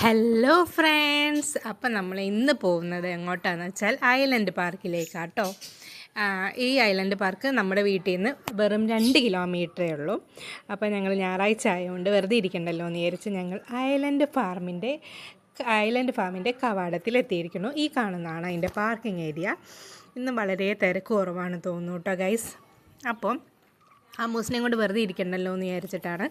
Hello friends അപ്പം നമ്മൾ ഇന്ന് പോകുന്നത് എങ്ങോട്ടാന്ന് വെച്ചാൽ ഐലൻഡ് പാർക്കിലേക്കാട്ടോ കേട്ടോ ഈ ഐലൻഡ് പാർക്ക് നമ്മുടെ വീട്ടിൽ നിന്ന് വെറും രണ്ട് കിലോമീറ്ററേ ഉള്ളൂ. അപ്പോൾ ഞങ്ങൾ ഞായറാഴ്ച ആയതുകൊണ്ട് വെറുതെ ഇരിക്കണ്ടല്ലോ എന്ന് വിചാരിച്ച് ഞങ്ങൾ ഐലൻഡ് ഫാർമിന്റെ ഐലൻഡ് ഫാമിന്റെ കവാടത്തിൽ എത്തിയിരിക്കുന്നു ഈ കാണുന്നതാണ് അതിന്റെ പാർക്കിംഗ് ഏരിയ ഇന്ന് വളരെ തിരക്ക് കുറവാണ് തോന്നുന്നു കേട്ടോ ഗൈസ് അപ്പം ആ കൊണ്ട് വെറുതെ ഇരിക്കണ്ടല്ലോ എന്ന് വിചാരിച്ചിട്ടാണ്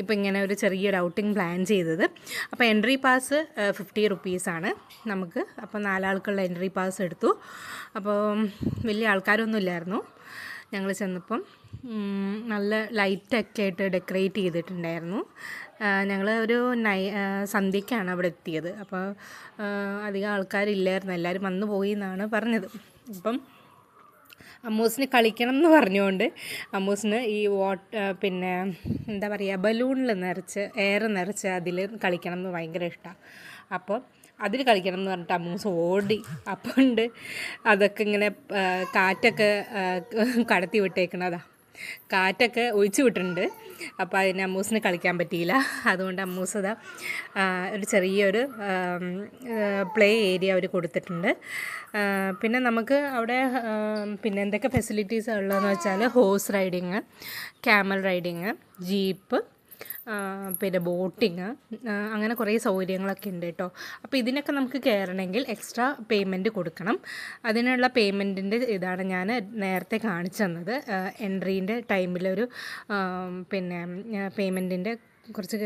ഇപ്പോൾ ഇങ്ങനെ ഒരു ചെറിയൊരു ഔട്ടിംഗ് പ്ലാൻ ചെയ്തത്. അപ്പോൾ എൻട്രി പാസ് ഫിഫ്റ്റി റുപ്പീസാണ് നമുക്ക്. അപ്പോൾ നാലാൾക്കുള്ള എൻട്രി പാസ് എടുത്തു. അപ്പോൾ വലിയ ആൾക്കാരൊന്നും ഇല്ലായിരുന്നു. ഞങ്ങൾ ചെന്നപ്പം നല്ല ലൈറ്റൊക്കെ ആയിട്ട് ഡെക്കറേറ്റ് ചെയ്തിട്ടുണ്ടായിരുന്നു. ഞങ്ങൾ ഒരു നൈ സന്ധ്യക്കാണ് അവിടെ എത്തിയത്. അപ്പോൾ അധികം ആൾക്കാരില്ലായിരുന്നു. എല്ലാവരും വന്നു പോയി എന്നാണ് പറഞ്ഞത്. അപ്പം അമ്മൂസിന് കളിക്കണം എന്ന് പറഞ്ഞുകൊണ്ട് അമ്മൂസിന് ഈ വാട്ട് പിന്നെ എന്താ പറയുക ബലൂണിൽ നിറച്ച് എയർ നിറച്ച് അതിൽ കളിക്കണം എന്ന് ഭയങ്കര ഇഷ്ടമാണ് അപ്പോൾ അതിൽ കളിക്കണം എന്ന് പറഞ്ഞിട്ട് അമ്മൂസ് ഓടി. അപ്പോൾ ഉണ്ട് അതൊക്കെ ഇങ്ങനെ കാറ്റൊക്കെ കടത്തി വിട്ടേക്കണതാ. കാറ്റൊക്കെ ഒഴിച്ചു വിട്ടിട്ടുണ്ട്. അപ്പോൾ അതിന് അമ്മൂസിന് കളിക്കാൻ പറ്റിയില്ല. അതുകൊണ്ട് അമ്മൂസ് അതാ ഒരു ചെറിയൊരു പ്ലേ ഏരിയ അവർ കൊടുത്തിട്ടുണ്ട്. പിന്നെ നമുക്ക് അവിടെ പിന്നെ എന്തൊക്കെ ഫെസിലിറ്റീസ് ഉള്ളതെന്ന് വെച്ചാൽ horse riding camel riding jeep പിന്നെ ബോട്ടിങ് അങ്ങനെ കുറേ സൗകര്യങ്ങളൊക്കെ ഉണ്ട് കേട്ടോ. അപ്പോൾ ഇതിനൊക്കെ നമുക്ക് കയറണമെങ്കിൽ എക്സ്ട്രാ പേയ്മെന്റ് കൊടുക്കണം. അതിനുള്ള പേയ്മെന്റിന്റെ ഇതാണ് ഞാൻ നേരത്തെ കാണിച്ചു തന്നത്. എൻട്രീന്റെ ടൈമിലൊരു പിന്നെ പേയ്മെന്റിന്റെ കുറച്ച്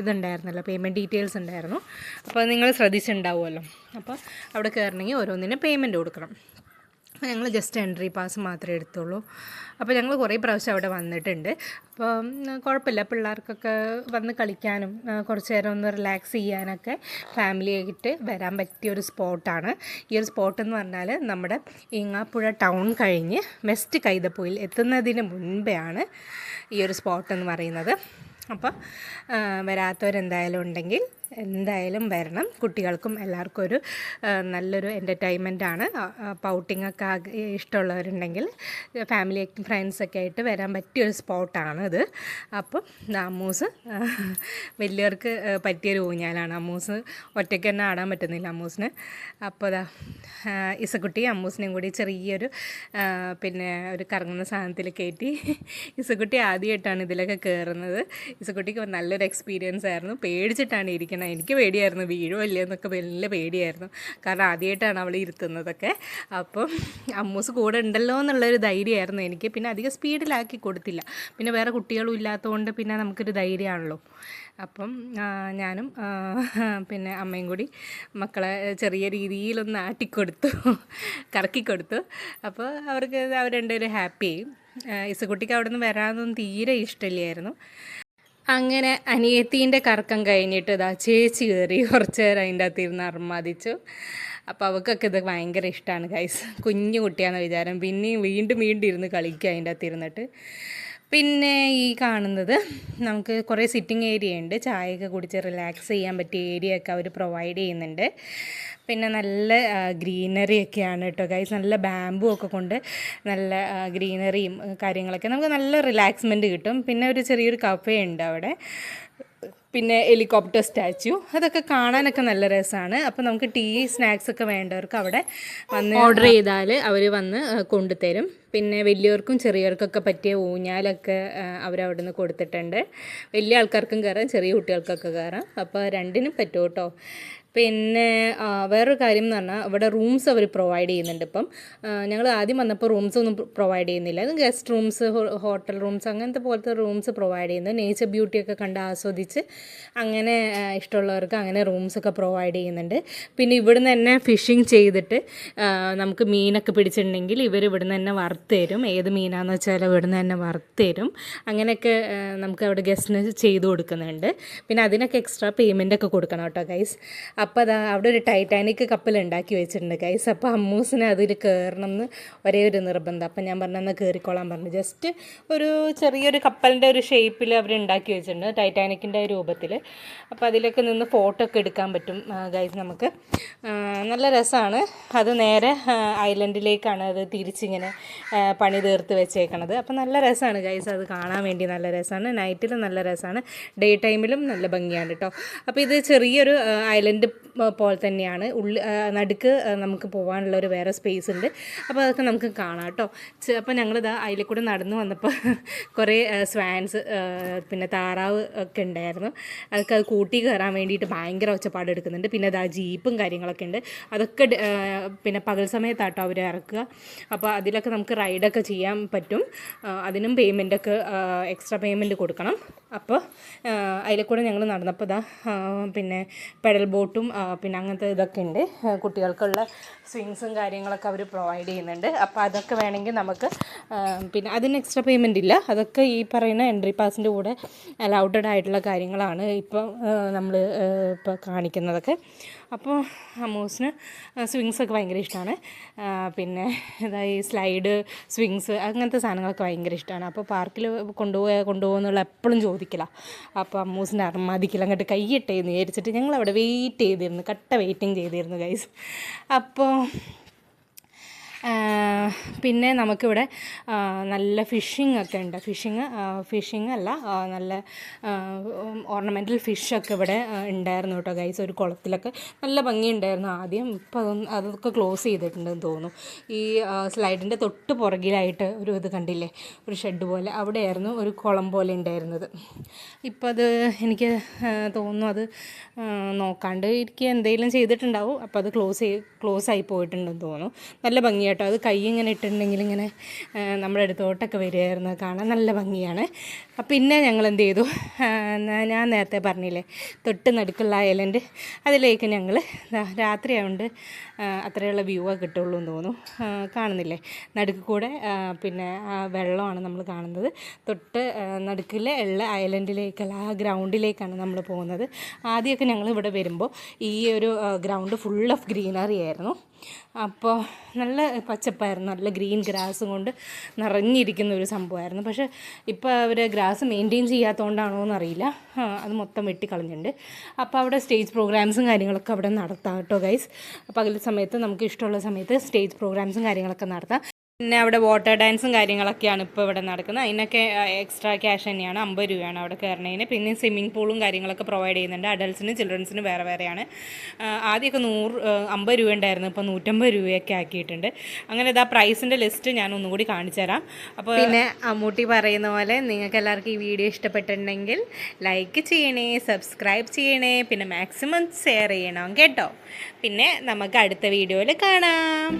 ഇതുണ്ടായിരുന്നല്ലോ പേയ്മെന്റ് ഡീറ്റെയിൽസ് ഉണ്ടായിരുന്നു. അപ്പോൾ നിങ്ങൾ ശ്രദ്ധിച്ചിട്ടുണ്ടാവുമല്ലോ. അപ്പോൾ അവിടെ കയറണമെങ്കിൽ ഓരോന്നിനും പേയ്മെന്റ് കൊടുക്കണം. അപ്പോൾ ഞങ്ങൾ ജസ്റ്റ് എൻട്രി പാസ് മാത്രമേ എടുത്തുള്ളൂ. അപ്പോൾ ഞങ്ങൾ കുറേ പ്രാവശ്യം അവിടെ വന്നിട്ടുണ്ട്. അപ്പോൾ കുഴപ്പമില്ല. പിള്ളേർക്കൊക്കെ വന്ന് കളിക്കാനും കുറച്ച് നേരം ഒന്ന് റിലാക്സ് ചെയ്യാനൊക്കെ ഫാമിലിയായിട്ട് വരാൻ പറ്റിയ ഒരു സ്പോട്ടാണ് ഈ ഒരു സ്പോട്ട് എന്ന് പറഞ്ഞാൽ നമ്മുടെ ഈങ്ങാപ്പുഴ ടൗൺ കഴിഞ്ഞ് വെസ്റ്റ് കൈതപ്പുയിൽ എത്തുന്നതിന് മുൻപേ ആണ് ഈ ഒരു സ്പോട്ട് എന്ന് പറയുന്നത്. അപ്പോൾ വരാത്തവരെന്തായാലും ഉണ്ടെങ്കിൽ എന്തായാലും വരണം. കുട്ടികൾക്കും എല്ലാവർക്കും ഒരു നല്ലൊരു എന്റർടൈൻമെന്റ് ആണ്. പൗട്ടിംഗ് ഒക്കെ ഇഷ്ടമുള്ളവരുണ്ടെങ്കിൽ ഫാമിലി ഫ്രണ്ട്സൊക്കെ ആയിട്ട് വരാൻ പറ്റിയൊരു സ്പോട്ടാണ് ഇത്. അപ്പം അമ്മൂസ് വലിയവർക്ക് പറ്റിയൊരു ഊഞ്ഞാലാണ്. അമ്മൂസ് ഒറ്റയ്ക്ക് തന്നെ ആടാൻ പറ്റുന്നില്ല അമ്മൂസിന്. അപ്പോൾ അതാ ഇസക്കുട്ടി അമ്മൂസിനെയും കൂടി ചെറിയൊരു പിന്നെ ഒരു കറങ്ങുന്ന സാധനത്തിൽ കയറ്റി ഇസക്കുട്ടി ആദ്യമായിട്ടാണ് ഇതിലൊക്കെ കയറുന്നത് ഇസക്കുട്ടിക്ക് നല്ലൊരു എക്സ്പീരിയൻസ് ആയിരുന്നു. പേടിച്ചിട്ടാണ് ഇരിക്കുന്നത് എനിക്ക് പേടിയായിരുന്നു. വീഴോ എന്നൊക്കെ വലിയ പേടിയായിരുന്നു. കാരണം ആദ്യമായിട്ടാണ് അവൾ ഇരുത്തുന്നതൊക്കെ. അപ്പം അമ്മൂസ് കൂടെ ഉണ്ടല്ലോ എന്നുള്ളൊരു ധൈര്യമായിരുന്നു എനിക്ക്. പിന്നെ അധികം സ്പീഡിലാക്കി കൊടുത്തില്ല. പിന്നെ വേറെ കുട്ടികളും ഇല്ലാത്തതുകൊണ്ട് പിന്നെ നമുക്കൊരു ധൈര്യമാണല്ലോ. അപ്പം ഞാനും പിന്നെ അമ്മയും കൂടി മക്കളെ ചെറിയ രീതിയിലൊന്ന് ആട്ടിക്കൊടുത്തു. കറക്കിക്കൊടുത്തു. അപ്പോൾ അവർക്ക് അവർ രണ്ടുപേരും ഹാപ്പിയായി. ഇസുകുട്ടിക്ക് അവിടെ നിന്ന് വരാനൊന്നും തീരെ ഇഷ്ടമില്ലായിരുന്നു. അങ്ങനെ അനിയത്തീന്റെ കറക്കം കഴിഞ്ഞിട്ട് ഇതാ ചേച്ചി കയറി കുറച്ച് നേരം അതിന്റെ അകത്ത് ഇരുന്ന് അർമാദിച്ചു. അപ്പോൾ അവൾക്കൊക്കെ ഇത് ഭയങ്കര ഇഷ്ടമാണ് ഗൈസ് കുഞ്ഞു കുട്ടിയാണെന്ന് വിചാരം. പിന്നെയും വീണ്ടും വീണ്ടും ഇരുന്ന് കളിക്കുക അതിന്റെ അകത്ത് ഇരുന്നിട്ട് പിന്നെ ഈ കാണുന്നത് നമുക്ക് കുറേ സിറ്റിംഗ് ഏരിയ ഉണ്ട്. ചായയൊക്കെ കുടിച്ച് റിലാക്സ് ചെയ്യാൻ പറ്റിയ ഏരിയ ഒക്കെ അവർ പ്രൊവൈഡ് ചെയ്യുന്നുണ്ട്. പിന്നെ നല്ല ഗ്രീനറി ഒക്കെയാണ് കേട്ടോ ഗൈസ് നല്ല ബാമ്പു ഒക്കെ കൊണ്ട് നല്ല ഗ്രീനറിയും കാര്യങ്ങളൊക്കെ നമുക്ക് നല്ല റിലാക്സ്മെന്റ് കിട്ടും. പിന്നെ ഒരു ചെറിയൊരു കഫേ ഉണ്ട് അവിടെ. പിന്നെ ഹെലികോപ്റ്റർ സ്റ്റാച്യു അതൊക്കെ കാണാനൊക്കെ നല്ല രസമാണ് അപ്പോൾ നമുക്ക് ടീ സ്നാക്സ് ഒക്കെ വേണ്ടവർക്ക് അവിടെ വന്ന് ഓർഡർ ചെയ്താൽ അവർ വന്ന് കൊണ്ടുതരും. പിന്നെ വലിയവർക്കും ചെറിയവർക്കൊക്കെ പറ്റിയ ഊഞ്ഞാലൊക്കെ അവരവിടെ നിന്ന് കൊടുത്തിട്ടുണ്ട്. വലിയ ആൾക്കാർക്കും കയറാം ചെറിയ കുട്ടികൾക്കൊക്കെ കയറാം അപ്പോൾ രണ്ടിനും പറ്റും കേട്ടോ പിന്നെ വേറൊരു കാര്യം എന്ന് പറഞ്ഞാൽ ഇവിടെ റൂംസ് അവർ പ്രൊവൈഡ് ചെയ്യുന്നുണ്ട് ഇപ്പം. ഞങ്ങൾ ആദ്യം വന്നപ്പോൾ റൂംസ് ഒന്നും പ്രൊവൈഡ് ചെയ്യുന്നില്ല. അത് ഗസ്റ്റ് റൂംസ് ഹോട്ടൽ റൂംസ് അങ്ങനത്തെ പോലത്തെ റൂംസ് പ്രൊവൈഡ് ചെയ്യുന്നു. നേച്ചർ ബ്യൂട്ടിയൊക്കെ കണ്ട് ആസ്വദിച്ച് അങ്ങനെ ഇഷ്ടമുള്ളവർക്ക് അങ്ങനെ റൂംസ് ഒക്കെ പ്രൊവൈഡ് ചെയ്യുന്നുണ്ട്. പിന്നെ ഇവിടുന്ന് തന്നെ ഫിഷിങ് ചെയ്തിട്ട് നമുക്ക് മീനൊക്കെ പിടിച്ചിട്ടുണ്ടെങ്കിൽ ഇവർ ഇവിടുന്ന് തന്നെ വറുത്ത് തരും. ഏത് മീനാന്ന് വെച്ചാൽ ഇവിടുന്ന് തന്നെ വറുത്ത് തരും. അങ്ങനെയൊക്കെ നമുക്ക് അവിടെ ഗസ്റ്റിന് ചെയ്ത് കൊടുക്കുന്നുണ്ട്. പിന്നെ അതിനൊക്കെ എക്സ്ട്രാ പേയ്മെന്റ് ഒക്കെ കൊടുക്കണം കേട്ടോ ഗൈസ് അപ്പോൾ അതാ അവിടെ ഒരു ടൈറ്റാനിക് കപ്പൽ ഉണ്ടാക്കി വെച്ചിട്ടുണ്ട് ഗൈസ് അപ്പോൾ അമ്മൂസിന് അതിൽ കയറണം എന്ന് ഒരേ ഒരു നിർബന്ധം. അപ്പം ഞാൻ പറഞ്ഞെന്നാൽ കയറിക്കോളാൻ പറഞ്ഞു. ജസ്റ്റ് ഒരു ചെറിയൊരു കപ്പലിന്റെ ഒരു ഷേപ്പിൽ അവർ ഉണ്ടാക്കി വെച്ചിട്ടുണ്ട് ടൈറ്റാനിക്കിന്റെ രൂപത്തിൽ അപ്പോൾ അതിലൊക്കെ നിന്ന് ഫോട്ടോ ഒക്കെ എടുക്കാൻ പറ്റും ഗൈസ് നമുക്ക്. നല്ല രസമാണ് അത് നേരെ ഐലൻഡിലേക്കാണ് അത് തിരിച്ചിങ്ങനെ പണി തീർത്ത് വെച്ചേക്കണത്. അപ്പം നല്ല രസമാണ് ഗൈസ് അത് കാണാൻ വേണ്ടി നല്ല രസമാണ് നൈറ്റിലും നല്ല രസമാണ് ഡേ ടൈമിലും നല്ല ഭംഗിയാണ് കേട്ടോ അപ്പോൾ ഇത് ചെറിയൊരു ഐലൻഡ് പോലെ തന്നെയാണ്. ഉള്ളി നടുക്ക് നമുക്ക് പോകാനുള്ള ഒരു വേറെ സ്പേസ് ഉണ്ട്. അപ്പോൾ അതൊക്കെ നമുക്ക് കാണാം കേട്ടോ. അപ്പോൾ ഞങ്ങളിതാ അതിൽ കൂടെ നടന്നു വന്നപ്പോൾ കുറേ സ്വാൻസ് പിന്നെ താറാവ് ഒക്കെ ഉണ്ടായിരുന്നു. അതൊക്കെ അത് കൂട്ടി കയറാൻ വേണ്ടിയിട്ട് ഭയങ്കര ഒച്ചപ്പാട് എടുക്കുന്നുണ്ട്. പിന്നെ അതാ ജീപ്പും കാര്യങ്ങളൊക്കെ ഉണ്ട്. അതൊക്കെ പിന്നെ പകൽ സമയത്താട്ടോ അവർ ഇറക്കുക അപ്പോൾ അതിലൊക്കെ നമുക്ക് റൈഡൊക്കെ ചെയ്യാൻ പറ്റും. അതിനും പേയ്മെന്റൊക്കെ എക്സ്ട്രാ പേയ്മെന്റ് കൊടുക്കണം. അപ്പോൾ അതിൽ കൂടെ ഞങ്ങൾ നടന്നപ്പോൾ ഇതാ പിന്നെ പെഡൽ ബോട്ടും ആ, പിന്നെ അങ്ങനത്തെ ഇതൊക്കെ ഉണ്ട്. കുട്ടികൾക്കുള്ള സ്വിങ്സും കാര്യങ്ങളൊക്കെ അവർ പ്രൊവൈഡ് ചെയ്യുന്നുണ്ട്. അപ്പോൾ അതൊക്കെ വേണമെങ്കിൽ നമുക്ക് പിന്നെ അതിന് എക്സ്ട്രാ പേയ്മെന്റ് ഇല്ല. അതൊക്കെ ഈ പറയുന്ന എൻട്രി പാസിന്റെ കൂടെ അലൗഡഡ് ആയിട്ടുള്ള കാര്യങ്ങളാണ് ഇപ്പോൾ നമ്മൾ ഇപ്പോൾ കാണിക്കുന്നതൊക്കെ. അപ്പോൾ അമ്മൂസിന് സ്വിങ്സൊക്കെ ഭയങ്കര ഇഷ്ടമാണ് പിന്നെ ഇതായി സ്ലൈഡ് സ്വിങ്സ് അങ്ങനത്തെ സാധനങ്ങളൊക്കെ ഭയങ്കര ഇഷ്ടമാണ് അപ്പോൾ പാർക്കിൽ കൊണ്ടുപോയ കൊണ്ടുപോകുന്നുള്ള എപ്പോഴും ചോദിക്കില്ല. അപ്പോൾ അമ്മൂസിന്റെ അർമാദിക്കില്ല. അങ്ങോട്ട് കൈയിട്ടേന്ന് വിചാരിച്ചിട്ട് ഞങ്ങൾ അവിടെ വെയിറ്റ് ചെയ്തിരുന്നു. കട്ട വെയിറ്റിംഗ് ചെയ്തിരുന്നു ഗൈസ് അപ്പോൾ പിന്നെ നമുക്കിവിടെ നല്ല ഫിഷിംഗ് ഒക്കെ ഉണ്ട്. ഫിഷിങ് ഫിഷിംഗ് അല്ല നല്ല ഓർണമെന്റൽ ഫിഷൊക്കെ ഇവിടെ ഉണ്ടായിരുന്നു കേട്ടോ ഗൈസ് ഒരു കുളത്തിലൊക്കെ നല്ല ഭംഗിയുണ്ടായിരുന്നു ആദ്യം. ഇപ്പം അതൊന്നും അതൊക്കെ ക്ലോസ് ചെയ്തിട്ടുണ്ടെന്ന് തോന്നുന്നു. ഈ സ്ലൈഡിന്റെ തൊട്ട് പുറകിലായിട്ട് ഒരു ഇത് കണ്ടില്ലേ? ഒരു ഷെഡ് പോലെ. അവിടെയായിരുന്നു ഒരു കുളം പോലെ ഉണ്ടായിരുന്നത്. ഇപ്പം അത് എനിക്ക് തോന്നുന്നു അത് നോക്കാണ്ട് എനിക്ക് എന്തെങ്കിലും ചെയ്തിട്ടുണ്ടാവും. അപ്പോൾ അത് ക്ലോസ് ചെയ്ത് ക്ലോസ് ആയി പോയിട്ടുണ്ടെന്ന് തോന്നുന്നു. നല്ല ഭംഗിയാട്ടോ അത് കൈ ഇങ്ങനെ ഇട്ടിട്ടുണ്ടെങ്കിൽ ഇങ്ങനെ നമ്മുടെ അടുത്തോട്ടൊക്കെ വരികയായിരുന്നു. കാണാൻ നല്ല ഭംഗിയാണ്. പിന്നെ ഞങ്ങൾ എന്ത് ചെയ്തു? ഞാൻ- നേരത്തെ പറഞ്ഞില്ലേ തൊട്ട് നടുക്കുള്ള ഐലൻഡ് അതിലേക്ക് ഞങ്ങൾ രാത്രി ആയതുകൊണ്ട് ആ, അത്രയുള്ള വ്യൂ ആ കിട്ടുള്ളൂ എന്ന് തോന്നുന്നു. കാണുന്നില്ലേ? നടുക്ക് കൂടെ പിന്നെ വെള്ളമാണ് നമ്മൾ കാണുന്നത്. തൊട്ട് നടുക്കിലെ ഉള്ള ഐലൻഡിലേക്കുള്ള ആ ഗ്രൗണ്ടിലേക്കാണ് നമ്മൾ പോകുന്നത്. ആദ്യമൊക്കെ ഞങ്ങൾ ഇവിടെ വരുമ്പോൾ ഈ ഒരു ഗ്രൗണ്ട് ഫുൾ ഓഫ് ഗ്രീനറി ആയിരുന്നു. അപ്പോൾ നല്ല പച്ചപ്പായിരുന്നു നല്ല ഗ്രീൻ ഗ്രാസും കൊണ്ട് നിറഞ്ഞിരിക്കുന്ന ഒരു സംഭവമായിരുന്നു. പക്ഷേ ഇപ്പോൾ അവർ ഗ്രാസ് മെയിന്റെയിൻ ചെയ്യാത്തതുകൊണ്ടാണോ എന്നറിയില്ല അത് മൊത്തം വെട്ടിക്കളഞ്ഞിട്ടുണ്ട്. അപ്പോൾ അവിടെ സ്റ്റേജ് പ്രോഗ്രാംസും കാര്യങ്ങളൊക്കെ അവിടെ നടത്താം കേട്ടോ ഗൈസ്. പകൽ സമയത്ത് നമുക്ക് ഇഷ്ടമുള്ള സമയത്ത് സ്റ്റേജ് പ്രോഗ്രാംസും കാര്യങ്ങളൊക്കെ നടത്താം. പിന്നെ അവിടെ വാട്ടർ ഡാൻസും കാര്യങ്ങളൊക്കെയാണ് ഇപ്പോൾ ഇവിടെ നടക്കുന്നത്. അതിനൊക്കെ എക്സ്ട്രാ ക്യാഷ് തന്നെയാണ്. അമ്പത് രൂപയാണ് അവിടെ കയറണതിന് പിന്നെ സ്വിമ്മിംഗ് പൂളും കാര്യങ്ങളൊക്കെ പ്രൊവൈഡ് ചെയ്യുന്നുണ്ട്. അഡൽസിനും ചിൽഡ്രൻസിനും വേറെ വേറെയാണ്. ആദ്യമൊക്കെ നൂറ് അമ്പത് രൂപ ഉണ്ടായിരുന്നു. ഇപ്പോൾ നൂറ്റമ്പത് രൂപയൊക്കെ ആക്കിയിട്ടുണ്ട്. അങ്ങനെ ഇതാ പ്രൈസിന്റെ ലിസ്റ്റ് ഞാൻ ഒന്നുകൂടി കാണിച്ചു തരാം. അപ്പോൾ പിന്നെ അമ്മൂട്ടി പറയുന്ന പോലെ നിങ്ങൾക്ക് എല്ലാവർക്കും ഈ വീഡിയോ ഇഷ്ടപ്പെട്ടിട്ടുണ്ടെങ്കിൽ ലൈക്ക് ചെയ്യണേ സബ്സ്ക്രൈബ് ചെയ്യണേ പിന്നെ മാക്സിമം ഷെയർ ചെയ്യണം കേട്ടോ. പിന്നെ നമുക്ക് അടുത്ത വീഡിയോയിൽ കാണാം.